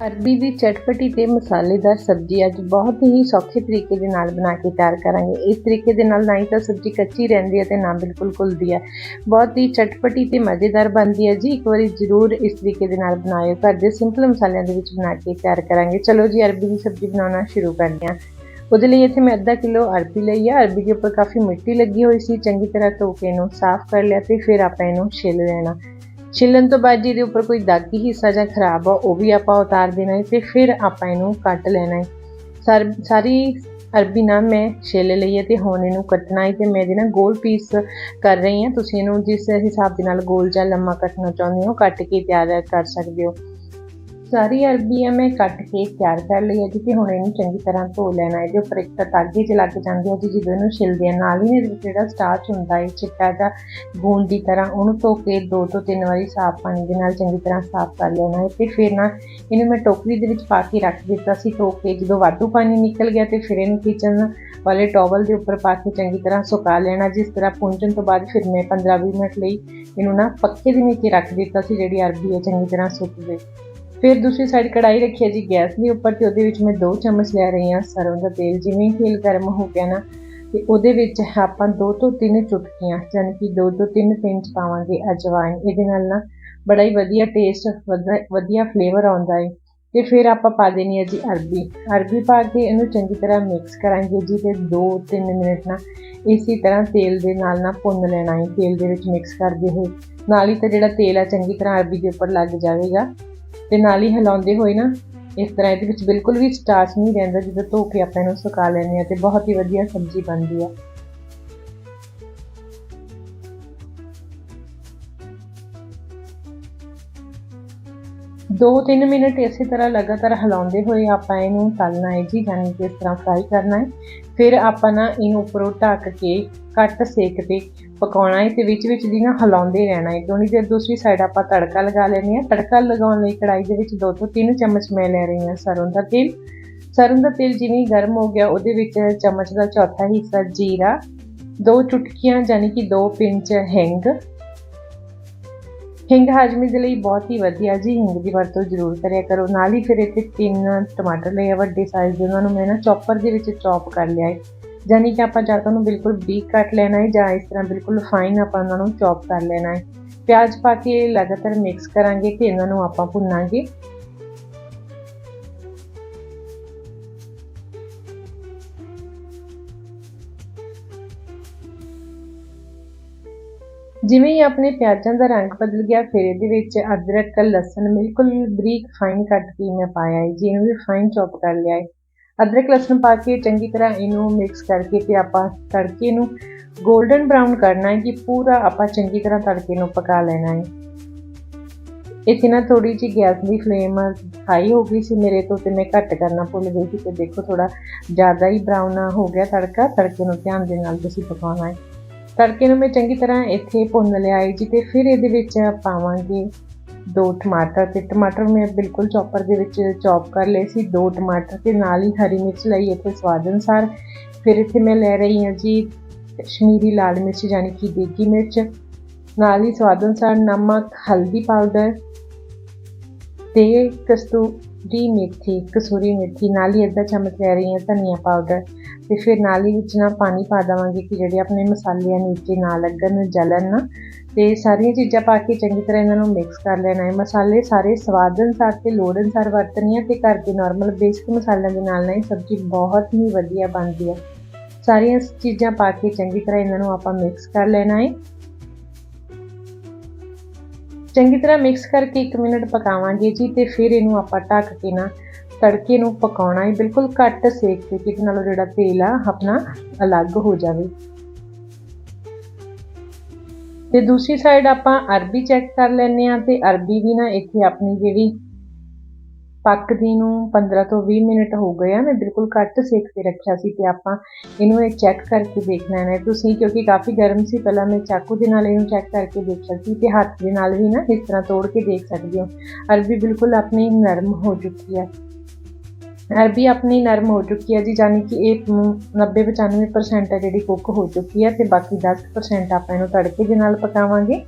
ਅਰਬੀ ਦੀ ਚਟਪਟੀ ਤੇ ਮਸਾਲੇਦਾਰ ਸਬਜ਼ੀ ਅੱਜ ਬਹੁਤ ਹੀ ਸੌਖੇ ਤਰੀਕੇ ਦੇ ਨਾਲ ਬਣਾ ਕੇ ਤਿਆਰ ਕਰਾਂਗੇ। ਇਸ ਤਰੀਕੇ ਦੇ ਨਾਲ ਨਾ ਹੀ ਤਾਂ ਸਬਜ਼ੀ ਕੱਚੀ ਰਹਿੰਦੀ ਹੈ ਤੇ ਨਾ ਬਿਲਕੁਲ ਘੁਲਦੀ ਹੈ। ਬਹੁਤ ਹੀ ਚਟਪਟੀ ਤੇ ਮਜ਼ੇਦਾਰ ਬਣਦੀ ਹੈ ਜੀ। ਇੱਕ ਵਾਰੀ ਜ਼ਰੂਰ ਇਸ ਤਰੀਕੇ ਦੇ ਨਾਲ ਬਣਾਇਓ। ਘਰ ਦੇ ਸਿੰਪਲ ਮਸਾਲਿਆਂ ਦੇ ਵਿੱਚ ਬਣਾ ਕੇ ਤਿਆਰ ਕਰਾਂਗੇ। ਚਲੋ ਜੀ, ਅਰਬੀ ਦੀ ਸਬਜ਼ੀ ਬਣਾਉਣਾ ਸ਼ੁਰੂ ਕਰਦੇ ਹਾਂ। ਉਹਦੇ ਲਈ ਇੱਥੇ ਮੈਂ ਅੱਧਾ ਕਿਲੋ ਅਰਬੀ ਲਈ ਹੈ ਅਰਬੀ ਦੇ ਉੱਪਰ ਕਾਫੀ ਮਿੱਟੀ ਲੱਗੀ ਹੋਈ ਸੀ। ਚੰਗੀ ਤਰ੍ਹਾਂ ਧੋ ਕੇ ਇਹਨੂੰ ਸਾਫ਼ ਕਰ ਲਿਆ ਤੇ ਫਿਰ ਆਪਾਂ ਇਹਨੂੰ ਛਿੱਲ ਲੈਣਾ। ਛਿੱਲਣ ਤੋਂ ਬਾਅਦ ਜਿਹਦੇ ਉੱਪਰ ਕੋਈ ਦਾਗੀ ਹਿੱਸਾ ਜਾਂ ਖਰਾਬ ਆ, ਉਹ ਵੀ ਆਪਾਂ ਉਤਾਰ ਦੇਣਾ ਹੈ ਤੇ ਫਿਰ ਆਪਾਂ ਇਹਨੂੰ ਕੱਟ ਲੈਣਾ ਹੈ। ਸਰ, ਸਾਰੀ ਅਰਬੀ ਨਾ ਮੈਂ ਛਿੱਲ ਲਈ ਹੈ ਤੇ ਹੁਣ ਇਹਨੂੰ ਕੱਟਣਾ ਹੈ ਤੇ ਮੈਂ ਇਹਦੇ ਨਾਲ ਗੋਲ ਪੀਸ ਕਰ ਰਹੀ ਹਾਂ। ਤੁਸੀਂ ਇਹਨੂੰ ਜਿਸ ਹਿਸਾਬ ਦੇ ਨਾਲ ਗੋਲ ਜਾਂ ਲੰਮਾ ਕੱਟਣਾ ਚਾਹੁੰਦੇ ਹੋ, ਕੱਟ ਕੇ ਤਿਆਰ ਕਰ ਸਕਦੇ ਹੋ। ਸਾਰੀ ਅਰਬੀ ਆ ਮੈਂ ਕੱਟ ਕੇ ਤਿਆਰ ਕਰ ਲਈ ਹੈ ਕਿਉਂਕਿ ਹੁਣ ਇਹਨੂੰ ਚੰਗੀ ਤਰ੍ਹਾਂ ਧੋ ਲੈਣਾ ਹੈ। ਜੇ ਉੱਪਰ ਇੱਕ ਤਾਂ ਤਾਗੇ 'ਚ ਲੱਗ ਜਾਂਦੇ ਆ ਜੀ ਜਦੋਂ ਇਹਨੂੰ ਛਿਲਦੇ ਆ, ਨਾਲ ਹੀ ਇਹਦੇ ਜਿਹੜਾ ਸਟਾਰਚ ਹੁੰਦਾ ਹੈ, ਚਿੱਟਾ ਜਾਂ ਗੂੰਦ ਦੀ ਤਰ੍ਹਾਂ ਉਹਨੂੰ ਧੋ ਕੇ ਦੋ ਤੋਂ ਤਿੰਨ ਵਾਰੀ ਸਾਫ਼ ਪਾਣੀ ਦੇ ਨਾਲ ਚੰਗੀ ਤਰ੍ਹਾਂ ਸਾਫ਼ ਕਰ ਲੈਣਾ ਹੈ ਤੇ ਫਿਰ ਨਾ ਇਹਨੂੰ ਮੈਂ ਟੋਕਰੀ ਦੇ ਵਿੱਚ ਪਾ ਕੇ ਰੱਖ ਦਿੱਤਾ ਸੀ। ਧੋ ਕੇ ਜਦੋਂ ਵਾਧੂ ਪਾਣੀ ਨਿਕਲ ਗਿਆ ਤੇ ਫਿਰ ਇਹਨੂੰ ਕਿਚਨ ਵਾਲੇ ਟਾਵਲ ਦੇ ਉੱਪਰ ਪਾ ਕੇ ਚੰਗੀ ਤਰ੍ਹਾਂ ਸੁਕਾ ਲੈਣਾ। ਜਿਸ ਤਰ੍ਹਾਂ ਪੁੰਜਣ ਤੋਂ ਬਾਅਦ ਫਿਰ ਮੈਂ 15-20 ਮਿੰਟ ਲਈ ਇਹਨੂੰ ਨਾ ਪੱਕੇ ਦੇ ਨੀਚੇ ਰੱਖ ਦਿੱਤਾ ਸੀ, ਜਿਹੜੀ ਅਰਬੀ ਹੈ, ਚੰਗੀ ਤਰ੍ਹਾਂ ਸੁੱਕ ਗਈ। ਫਿਰ ਦੂਸਰੀ ਸਾਈਡ ਕੜਾਈ ਰੱਖੀ ਹੈ ਜੀ, ਗੈਸ ਦੇ। ਉੱਪਰ ਤੇ ਉਹਦੇ ਵਿੱਚ ਮੈਂ 2 ਚਮਚ ਲੈ ਰਹੀ ਹਾਂ ਸਰੋਂ ਦਾ ਤੇਲ, ਜਿਵੇਂ ਤੇਲ ਗਰਮ ਹੋ ਗਿਆ ਨਾ, ਤੇ ਉਹਦੇ ਵਿੱਚ ਆਪਾਂ 2 ਤੋਂ 3 ਚੁਟਕੀਆਂ ਯਾਨੀ ਕਿ 2 ਤੋਂ 3 ਪਿੰਚ ਪਾਵਾਂਗੇ ਅਜਵਾਇਣ। ਇਹਦੇ ਨਾਲ ਨਾ ਬੜਾ ਹੀ ਵਧੀਆ ਟੇਸਟ ਵਧੀਆ ਫਲੇਵਰ ਆਉਂਦਾ ਹੈ ਤੇ ਫਿਰ ਆਪਾਂ ਪਾ ਦੇਣੀ ਹੈ ਜੀ ਅਰਬੀ। ਅਰਬੀ ਪਾ ਕੇ ਇਹਨੂੰ ਚੰਗੀ ਤਰ੍ਹਾਂ ਮਿਕਸ ਕਰਾਂਗੇ ਜੀ ਤੇ 2-3 ਮਿੰਟ ਨਾ ਇਸੇ ਤਰ੍ਹਾਂ ਤੇਲ ਦੇ ਨਾਲ ਨਾ ਭੁੰਨ ਲੈਣਾ ਹੈ ਤੇਲ ਦੇ ਵਿੱਚ ਮਿਕਸ ਕਰਦੇ ਹੋਏ। ਨਾਲ ਹੀ ਤਾਂ ਜਿਹੜਾ ਤੇਲ ਆ, ਚੰਗੀ ਤਰ੍ਹਾਂ ਅਰਬੀ ਦੇ ਉੱਪਰ ਲੱਗ ਜਾਵੇਗਾ। ਤੇ ਨਾਲ ਹੀ ਹਿਲਾਉਂਦੇ ਹੋਏ ਨਾ, ਇਸ ਤਰ੍ਹਾਂ ਇਹਦੇ ਵਿੱਚ ਬਿਲਕੁਲ ਵੀ ਸਟਾਰਚ ਨਹੀਂ ਰਹਿੰਦਾ, ਜਦੋਂ ਧੋ ਕੇ ਆਪਾਂ ਇਹਨੂੰ ਸੁਕਾ ਲੈਂਦੇ ਆ ਤੇ ਬਹੁਤ ਹੀ ਵਧੀਆ ਸਬਜ਼ੀ ਬਣਦੀ ਆ। ਦੋ ਤਿੰਨ ਮਿੰਟ ਇਸੇ ਤਰ੍ਹਾਂ ਲਗਾਤਾਰ ਹਿਲਾਉਂਦੇ ਹੋਏ ਆਪਾਂ ਇਹਨੂੰ ਤਲਣਾ ਹੈ ਜੀ ਯਾਨੀ ਕਿ ਇਸ ਤਰ੍ਹਾਂ ਫਰਾਈ ਕਰਨਾ ਹੈ। ਫਿਰ ਆਪਾਂ ਨਾ ਇਹਨੂੰ ਉੱਪਰੋਂ ਢੱਕ ਕੇ ਘੱਟ ਸੇਕ ਤੇ ਪਕਾਉਣਾ ਹੈ ਤੇ ਵਿੱਚ ਵਿੱਚ ਦੀ ਨਾ ਹਿਲਾਉਂਦੇ ਰਹਿਣਾ ਹੈ। ਥੋੜੀ ਦੇਰ ਦੂਸਰੀ ਸਾਈਡ ਆਪਾਂ ਤੜਕਾ ਲਗਾ ਲੈਣੀ ਹੈ। ਤੜਕਾ ਲਗਾਉਣ ਲਈ ਕੜਾਈ ਦੇ ਵਿੱਚ ਦੋ ਤੋਂ ਤਿੰਨ ਚਮਚ ਮੈਂ ਲੈ ਰਹੀ ਹਾਂ ਸਰੋਂ ਦਾ ਤੇਲ। ਸਰੋਂ ਦਾ ਤੇਲ ਜਿਵੇਂ ਗਰਮ ਹੋ ਗਿਆ, ਉਹਦੇ ਵਿੱਚ ਚਮਚ ਦਾ ਚੌਥਾ ਹਿੱਸਾ ਜੀਰਾ, ਦੋ ਚੁਟਕੀਆਂ ਯਾਨੀ ਕਿ ਦੋ ਪਿੰਚ ਹਿੰਗ ਹਿੰਗ ਹਾਜ਼ਮੇ ਦੇ ਲਈ ਬਹੁਤ ਹੀ ਵਧੀਆ ਜੀ, ਹਿੰਗ ਦੀ ਵਰਤੋਂ ਜ਼ਰੂਰ ਕਰਿਆ ਕਰੋ। ਨਾਲ ਹੀ ਫਿਰ ਇੱਥੇ ਤਿੰਨ ਟਮਾਟਰ ਲਏ ਆ, ਵੱਡੇ ਸਾਈਜ਼ ਦੇ ਉਹਨਾਂ ਨੂੰ ਮੈਂ ਨਾ ਚੌਪਰ ਦੇ ਵਿੱਚ ਚੌਪ ਕਰ ਲਿਆ ਹੈ ਯਾਨੀ ਕਿ ਆਪਾਂ ਜਾਂ ਤਾਂ ਉਹਨੂੰ ਬਿਲਕੁਲ ਬਰੀਕ ਕੱਟ ਲੈਣਾ ਹੈ ਜਾਂ ਇਸ ਤਰ੍ਹਾਂ ਬਿਲਕੁਲ ਫਾਈਨ ਆਪਾਂ ਉਹਨਾਂ ਨੂੰ ਚੌਪ ਕਰ ਲੈਣਾ ਹੈ ਪਿਆਜ਼ ਪਾ ਕੇ ਲਗਾਤਾਰ ਮਿਕਸ ਕਰਾਂਗੇ ਕਿ ਇਹਨਾਂ ਨੂੰ ਆਪਾਂ ਭੁੰਨਾਂਗੇ। ਜਿਵੇਂ ਹੀ ਆਪਣੇ ਪਿਆਜ਼ਾਂ ਦਾ ਰੰਗ ਬਦਲ ਗਿਆ, ਫਿਰ ਇਹਦੇ ਵਿੱਚ ਅਦਰਕ, ਲਸਣ, ਬਿਲਕੁਲ ਬਰੀਕ ਫਾਈਨ ਕੱਟ ਕੇ ਮੈਂ ਪਾਇਆ ਹੈ। ਜੀ ਇਹਨੂੰ ਵੀ ਫਾਈਨ ਚੌਪ ਕਰ ਲਿਆ ਹੈ। ਅਦਰਕ, ਲਸਣ ਪਾ ਕੇ ਚੰਗੀ ਤਰ੍ਹਾਂ ਇਹਨੂੰ ਮਿਕਸ ਕਰਕੇ ਤੇ ਆਪਾਂ ਤੜਕੇ ਨੂੰ 골ਡਨ ਬ੍ਰਾਊਨ ਕਰਨਾ ਹੈ ਕਿ ਪੂਰਾ ਆਪਾਂ ਚੰਗੀ ਤਰ੍ਹਾਂ ਤੜਕੇ ਨੂੰ ਪਕਾ ਲੈਣਾ ਹੈ। ਇੱਥੇ ਨਾ ਥੋੜੀ ਜਿਹੀ ਗੈਸ ਦੀ ਫਲੇਮ ਹਾਈ ਹੋ ਗਈ ਸੀ ਮੇਰੇ ਤੋਂ ਤੇ ਮੈਂ ਘੱਟ ਕਰਨਾ ਭੁੱਲ ਗਈ ਸੀ ਤੇ ਦੇਖੋ ਥੋੜਾ ਜ਼ਿਆਦਾ ਹੀ ਬ੍ਰਾਊਨ ਹੋ ਗਿਆ ਤੜਕਾ, ਤੜਕੇ ਨੂੰ ਧਿਆਨ ਦੇ ਨਾਲ ਤੁਸੀਂ ਪਕਾਉਣਾ ਹੈ। ਤੜਕੇ ਨੂੰ ਮੈਂ ਚੰਗੀ ਤਰ੍ਹਾਂ ਇੱਥੇ ਭੁੰਨ ਲਿਆ ਹੈ ਜੀ ਤੇ ਫਿਰ ਇਹਦੇ ਵਿੱਚ ਪਾਵਾਂਗੇ ਦੋ ਟਮਾਟਰ ਤੇ ਟਮਾਟਰ ਮੈਂ ਬਿਲਕੁਲ ਚੌਪਰ ਦੇ ਵਿੱਚ ਚੌਪ ਕਰ ਲਏ ਸੀ, ਦੋ ਟਮਾਟਰ ਤੇ ਨਾਲ ਹੀ ਹਰੀ ਮਿਰਚ ਲਈ ਇੱਥੇ ਸਵਾਦ ਅਨੁਸਾਰ। ਫਿਰ ਇੱਥੇ ਮੈਂ ਲੈ ਰਹੀ ਹਾਂ ਜੀ ਕਸ਼ਮੀਰੀ ਲਾਲ ਮਿਰਚ ਯਾਨੀ ਕਿ ਦੇਗੀ ਮਿਰਚ। ਨਾਲ ਹੀ ਸਵਾਦ ਅਨੁਸਾਰ ਨਮਕ, ਹਲਦੀ ਪਾਊਡਰ ਤੇ ਕਸਤੂਰੀ ਮੇਥੀ, ਕਸੂਰੀ ਮੇਥੀ, ਨਾਲ ਹੀ ਅੱਧਾ ਚਮਚ ਲੈ ਰਹੀ ਹਾਂ ਧਨੀਆ ਪਾਊਡਰ ਤੇ ਫਿਰ ਨਾਲ ਹੀ ਵਿੱਚ ਨਾ ਪਾਣੀ ਪਾ ਦਵਾਂਗੇ ਕਿ ਜਿਹੜੇ ਆਪਣੇ ਮਸਾਲੇ ਆ ਨੀਚੇ ਨਾ ਲੱਗਣ ਜਲਣ ਨਾ। ਤੇ ਸਾਰੀਆਂ ਚੀਜ਼ਾਂ ਪਾ ਕੇ ਚੰਗੀ ਤਰ੍ਹਾਂ ਇਹਨਾਂ ਨੂੰ ਮਿਕਸ ਕਰ ਲੈਣਾ ਹੈ। ਮਸਾਲੇ ਸਾਰੇ ਸਵਾਦ ਅਨੁਸਾਰ ਤੇ ਲੋੜ ਅਨੁਸਾਰ ਵਰਤਣੀ ਹੈ ਤੇ ਘਰ ਦੇ ਨਾਰਮਲ ਬੇਸਿਕ ਮਸਾਲਿਆਂ ਦੇ ਨਾਲ ਨਾ ਸਬਜ਼ੀ ਬਹੁਤ ਹੀ ਵਧੀਆ ਬਣਦੀ ਹੈ। ਸਾਰੀਆਂ ਚੀਜ਼ਾਂ ਪਾ ਕੇ ਚੰਗੀ ਤਰ੍ਹਾਂ ਇਹਨਾਂ ਨੂੰ ਆਪਾਂ ਮਿਕਸ ਕਰ ਲੈਣਾ ਹੈ। ਚੰਗੀ ਤਰ੍ਹਾਂ ਮਿਕਸ ਕਰਕੇ 1 ਮਿੰਟ ਪਕਾਵਾਂਗੇ ਜੀ ਤੇ ਫਿਰ ਇਹਨੂੰ ਆਪਾਂ ਢੱਕ ਕੇ ਨਾ ਤੜਕੇ ਨੂੰ ਪਕਾਉਣਾ ਹੈ। ਬਿਲਕੁਲ ਘੱਟ ਸੇਕ ਤੇ ਕਿ ਨਾਲੋਂ ਜਿਹੜਾ ਤੇਲ ਆ, ਆਪਣਾ ਅਲੱਗ ਹੋ ਜਾਵੇ। ਤੇ ਦੂਸਰੀ ਸਾਈਡ ਆਪਾਂ ਅਰਬੀ ਚੈੱਕ ਕਰ ਲੈਂਦੇ ਆ ਤੇ ਅਰਬੀ ਵੀ ਨਾ ਇੱਥੇ ਆਪਣੀ ਜਿਹੜੀ ਪੱਕਦੀ ਨੂੰ 15 ਤੋਂ 20 ਮਿੰਟ ਹੋ ਗਏ ਆ, ਮੈਂ ਬਿਲਕੁਲ ਘੱਟ ਸੇਕ ਤੇ ਰੱਖਿਆ ਸੀ ਤੇ ਆਪਾਂ ਇਹਨੂੰ ਇਹ ਚੈੱਕ ਕਰਕੇ ਦੇਖਣਾ ਹੈ। ਤੁਸੀਂ ਕਿਉਂਕਿ ਕਾਫੀ ਗਰਮ ਸੀ, ਪਹਿਲਾਂ ਮੈਂ ਚਾਕੂ ਦੇ ਨਾਲ ਇਹਨੂੰ ਚੈੱਕ ਕਰਕੇ ਦੇਖਿਆ ਸੀ ਤੇ ਹੱਥ ਦੇ ਨਾਲ ਵੀ ਨਾ ਇਸ ਤਰ੍ਹਾਂ ਤੋੜ ਕੇ ਦੇਖ ਸਕਦੇ ਹੋ। ਅਰਬੀ ਬਿਲਕੁਲ ਆਪਣੀ ਨਰਮ ਹੋ ਚੁੱਕੀ ਹੈ। ਅਰਬੀ ਆਪਣੀ ਨਰਮ ਹੋ ਚੁੱਕੀ ਹੈ ਜੀ ਯਾਨੀ ਕਿ ਇਹ 90-95% ਹੈ ਜਿਹੜੀ ਕੁੱਕ ਹੋ ਚੁੱਕੀ ਹੈ ਤੇ ਬਾਕੀ 10% ਆਪਾਂ ਇਹਨੂੰ ਤੜਕੇ ਦੇ ਨਾਲ ਪਕਾਵਾਂਗੇ।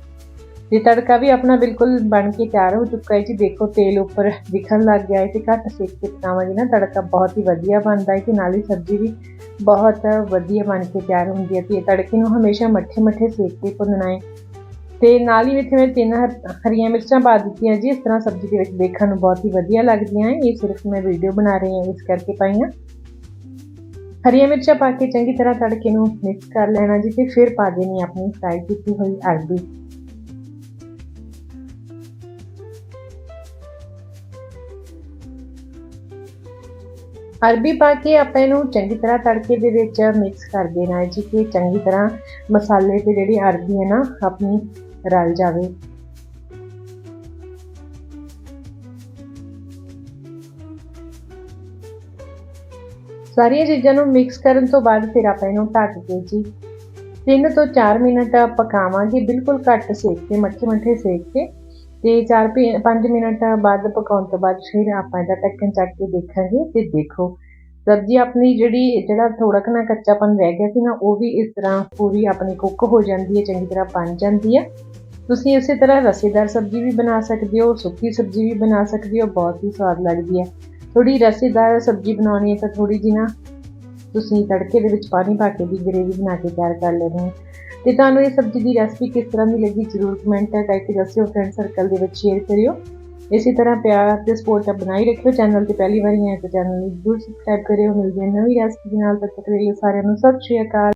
ਤੇ ਤੜਕਾ ਵੀ ਆਪਣਾ ਬਿਲਕੁਲ ਬਣ ਕੇ ਤਿਆਰ ਹੋ ਚੁੱਕਾ ਹੈ ਜੀ। ਦੇਖੋ, ਤੇਲ ਉੱਪਰ ਦਿਖਣ ਲੱਗ ਗਿਆ ਹੈ ਤੇ ਘੱਟ ਸੇਕ ਕੇ ਪਕਾਵਾਂਗੇ ਨਾ, ਤੜਕਾ ਬਹੁਤ ਹੀ ਵਧੀਆ ਬਣਦਾ ਹੈ ਤੇ ਨਾਲ ਹੀ ਸਬਜ਼ੀ ਵੀ ਬਹੁਤ ਵਧੀਆ ਬਣ ਕੇ ਤਿਆਰ ਹੁੰਦੀ ਹੈ ਤੇ ਤੜਕੇ ਨੂੰ ਹਮੇਸ਼ਾ ਮੱਠੇ ਮੱਠੇ ਸੇਕ ਕੇ ਭੁੰਨਣਾ ਹੈ। ਤੇ ਨਾਲ ਹੀ ਵਿੱਚ ਮੈਂ ਤਿੰਨ ਹਰ- ਹਰੀਆਂ ਮਿਰਚਾਂ ਪਾ ਦਿੱਤੀਆਂ ਜੀ। ਇਸ ਤਰ੍ਹਾਂ ਸਬਜ਼ੀ ਦੇ ਵਿੱਚ ਦੇਖਣ ਨੂੰ ਬਹੁਤ ਹੀ ਵਧੀਆ ਲੱਗਦੀਆਂ ਹੈ। ਇਹ ਸਿਰਫ ਮੈਂ ਵੀਡੀਓ ਬਣਾ ਰਹੀ ਹਾਂ, ਇਸ ਕਰਕੇ ਪਾਈਆਂ ਹਰੀਆਂ ਮਿਰਚਾਂ ਪਾ ਕੇ ਚੰਗੀ ਤਰ੍ਹਾਂ ਤੜਕੇ ਨੂੰ ਮਿਕਸ ਕਰ ਲੈਣਾ ਜੀ ਤੇ ਫਿਰ ਪਾ ਦੇਣੀ ਆਪਣੀ ਫਰਾਈ ਕੀਤੀ ਹੋਈ ਅਰਬੀ। ਅਰਬੀ ਪਾ ਕੇ ਆਪਾਂ ਇਹਨੂੰ ਚੰਗੀ ਤਰ੍ਹਾਂ ਤੜਕੇ ਦੇ ਵਿੱਚ ਮਿਕਸ ਕਰ ਦੇਣਾ ਹੈ ਜੀ, ਕਿ ਚੰਗੀ ਤਰ੍ਹਾਂ ਮਸਾਲੇ ਤੇ ਜਿਹੜੀ ਅਰਬੀ ਹੈ ਨਾ, ਆਪਣੀ ਰਲ ਜਾਵੇ। ਸਾਰੀਆਂ ਚੀਜ਼ਾਂ ਨੂੰ ਮਿਕਸ ਕਰਨ ਤੋਂ ਬਾਅਦ ਫਿਰ ਆਪਾਂ ਇਹਨੂੰ ਢੱਕ ਕੇ ਜੀ 3 ਤੋਂ 4 ਮਿੰਟ ਪਕਾਵਾਂਗੇ, ਬਿਲਕੁਲ ਘੱਟ ਸੇਕ ਤੇ ਮੱਠੇ ਮੱਠੇ ਸੇਕ ਤੇ ਤੇ 4-5 ਮਿੰਟ ਬਾਅਦ ਪਕਾਉਣ ਤੋਂ ਬਾਅਦ ਫਿਰ ਆਪਾਂ ਇਹਦਾ ਢੱਕਣ ਚੱਕ ਕੇ ਦੇਖਾਂਗੇ ਤੇ ਦੇਖੋ। ਸਬਜ਼ੀ ਆਪਣੀ ਜਿਹੜੀ, ਜਿਹੜਾ ਥੋੜਾ ਕੁ ਨਾ ਕੱਚਾਪਨ ਰਹਿ ਗਿਆ ਸੀ ਨਾ, ਉਹ ਵੀ ਇਸ ਤਰ੍ਹਾਂ ਪੂਰੀ ਆਪਣੀ ਕੁੱਕ ਹੋ ਜਾਂਦੀ ਹੈ, ਚੰਗੀ ਤਰ੍ਹਾਂ ਬਣ ਜਾਂਦੀ ਹੈ। ਤੁਸੀਂ ਇਸੇ ਤਰ੍ਹਾਂ ਰਸੇਦਾਰ ਸਬਜ਼ੀ ਵੀ ਬਣਾ ਸਕਦੇ ਹੋ, ਸੁੱਕੀ ਸਬਜ਼ੀ ਵੀ ਬਣਾ ਸਕਦੇ ਹੋ, ਬਹੁਤ ਹੀ ਸਵਾਦ ਲੱਗਦੀ ਹੈ। ਥੋੜੀ ਰਸੇਦਾਰ ਸਬਜ਼ੀ ਬਣਾਉਣੀ ਹੈ ਤਾਂ ਥੋੜੀ ਜਿਹੀ ਨਾ ਤੁਸੀਂ ਤੜਕੇ ਦੇ ਵਿੱਚ ਪਾਣੀ ਪਾ ਕੇ ਵੀ ਗ੍ਰੇਵੀ ਬਣਾ ਕੇ ਤਿਆਰ ਕਰ ਲੈਣੀ ਹੈ। ਤੇ ਤੁਹਾਨੂੰ ਇਹ ਸਬਜ਼ੀ ਦੀ ਰੈਸਪੀ ਕਿਸ ਤਰ੍ਹਾਂ ਦੀ ਲੱਗੀ ਜਰੂਰ ਕਮੈਂਟ ਕਰਕੇ ਦੱਸਿਓ ਫਰੈਂਡ ਸਰਕਲ ਦੇ ਵਿੱਚ ਸ਼ੇਅਰ ਕਰਿਓ। ਇਸੇ ਤਰ੍ਹਾਂ ਪਿਆਰ ਤੇ ਸਪੋਰਟ ਬਣਾਈ ਰੱਖਿਓ। ਚੈਨਲ ਤੇ ਪਹਿਲੀ ਵਾਰੀ ਆਏ ਤਾਂ ਚੈਨਲ ਨੂੰ ਜਰੂਰ ਸਬਸਕ੍ਰਾਈਬ ਕਰਿਓ। ਮਿਲਦੇ ਹਾਂ ਨਵੀਂ ਰੈਸਪੀ ਨਾਲ, ਤਦ ਤੱਕ ਲਈ ਸਾਰਿਆਂ ਨੂੰ ਸਤਿ ਸ਼੍ਰੀ ਅਕਾਲ।